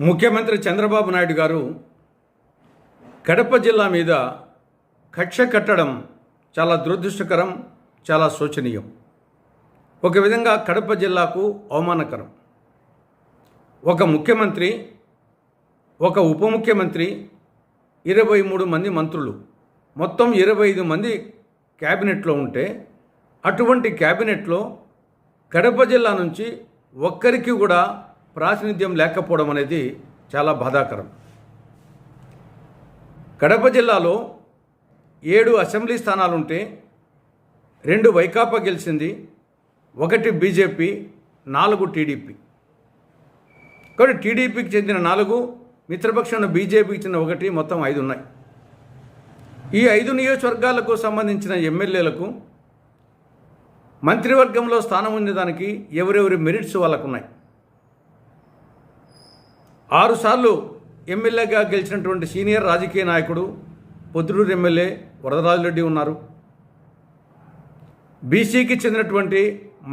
ముఖ్యమంత్రి చంద్రబాబు నాయుడు గారు కడప జిల్లా మీద కక్ష కట్టడం చాలా దురదృష్టకరం చాలా శోచనీయం. ఒక విధంగా కడప జిల్లాకు అవమానకరం. ఒక ముఖ్యమంత్రి ఒక ఉప ముఖ్యమంత్రి ఇరవై మూడు మంది మంత్రులు మొత్తం ఇరవై ఐదు మంది క్యాబినెట్లో ఉంటే అటువంటి క్యాబినెట్లో కడప జిల్లా నుంచి ఒక్కరికి కూడా ప్రాతినిధ్యం లేకపోవడం అనేది చాలా బాధాకరం. కడప జిల్లాలో ఏడు అసెంబ్లీ స్థానాలుంటే రెండు వైకాపా గెలిచింది ఒకటి బీజేపీ నాలుగు టీడీపీ. కాబట్టి టీడీపీకి చెందిన నాలుగు మిత్రపక్షంలో బీజేపీకి చెందిన ఒకటి మొత్తం ఐదు ఉన్నాయి ఈ ఐదు నియోజకవర్గాలకు సంబంధించిన ఎమ్మెల్యేలకు మంత్రివర్గంలో స్థానం ఉండేదానికి ఎవరెవరి మెరిట్స్ వాళ్ళకు ఉన్నాయి ఆరుసార్లు ఎమ్మెల్యేగా గెలిచినటువంటి సీనియర్ రాజకీయ నాయకుడు పొద్దుటూరు ఎమ్మెల్యే వరదరాజురెడ్డి ఉన్నారు. బీసీకి చెందినటువంటి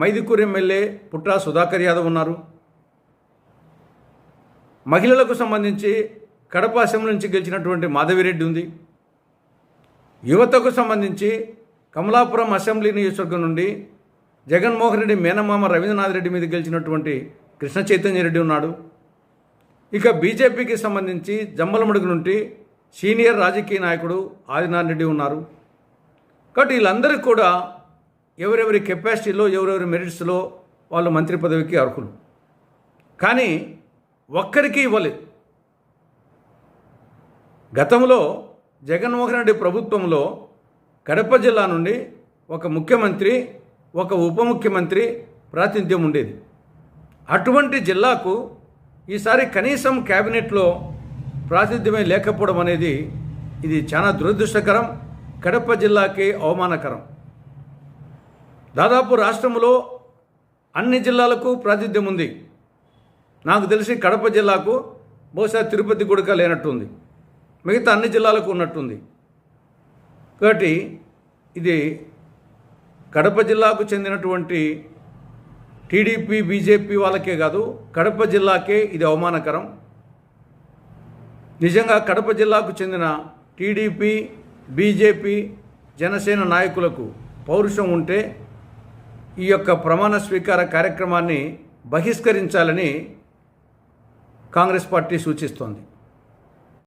మైదుకూరు ఎమ్మెల్యే పుట్రా సుధాకర్ యాదవ్ ఉన్నారు. మహిళలకు సంబంధించి కడప అసెంబ్లీ నుంచి గెలిచినటువంటి మాధవిరెడ్డి ఉంది. యువతకు సంబంధించి కమలాపురం అసెంబ్లీ నియోజకవర్గం నుండి జగన్మోహన్ రెడ్డి మేనమామ రవీంద్రనాథ్ రెడ్డి మీద గెలిచినటువంటి కృష్ణ చైతన్య రెడ్డి ఉన్నాడు. ఇక బీజేపీకి సంబంధించి జమ్మలమడుగు నుండి సీనియర్ రాజకీయ నాయకుడు ఆదినారాయణ రెడ్డి ఉన్నారు. కాబట్టి వీళ్ళందరికీ కూడా ఎవరెవరి కెపాసిటీలో ఎవరెవరి మెరిట్స్లో వాళ్ళు మంత్రి పదవికి అర్హులు. కానీ ఒక్కరికి ఇవ్వలేదు. గతంలో జగన్మోహన్ రెడ్డి ప్రభుత్వంలో కడప జిల్లా నుండి ఒక ముఖ్యమంత్రి ఒక ఉప ముఖ్యమంత్రి ప్రాతినిధ్యం ఉండేది. అటువంటి జిల్లాకు ఈసారి కనీసం క్యాబినెట్లో ప్రాతినిధ్యమే లేకపోవడం అనేది ఇది చాలా దురదృష్టకరం కడప జిల్లాకి అవమానకరం. దాదాపు రాష్ట్రంలో అన్ని జిల్లాలకు ప్రాతినిధ్యం ఉంది. నాకు తెలిసి కడప జిల్లాకు బహుశా తిరుపతి గుడక లేనట్టుంది. మిగతా అన్ని జిల్లాలకు ఉన్నట్టుంది. కాబట్టి ఇది కడప జిల్లాకు చెందినటువంటి టీడీపీ బీజేపీ వాళ్ళకే కాదు కడప జిల్లాకే ఇది అవమానకరం. నిజంగా కడప జిల్లాకు చెందిన టీడీపీ బీజేపీ జనసేన నాయకులకు పౌరుషం ఉంటే ఈ యొక్క ప్రమాణ స్వీకార కార్యక్రమాన్ని బహిష్కరించాలని కాంగ్రెస్ పార్టీ సూచిస్తోంది.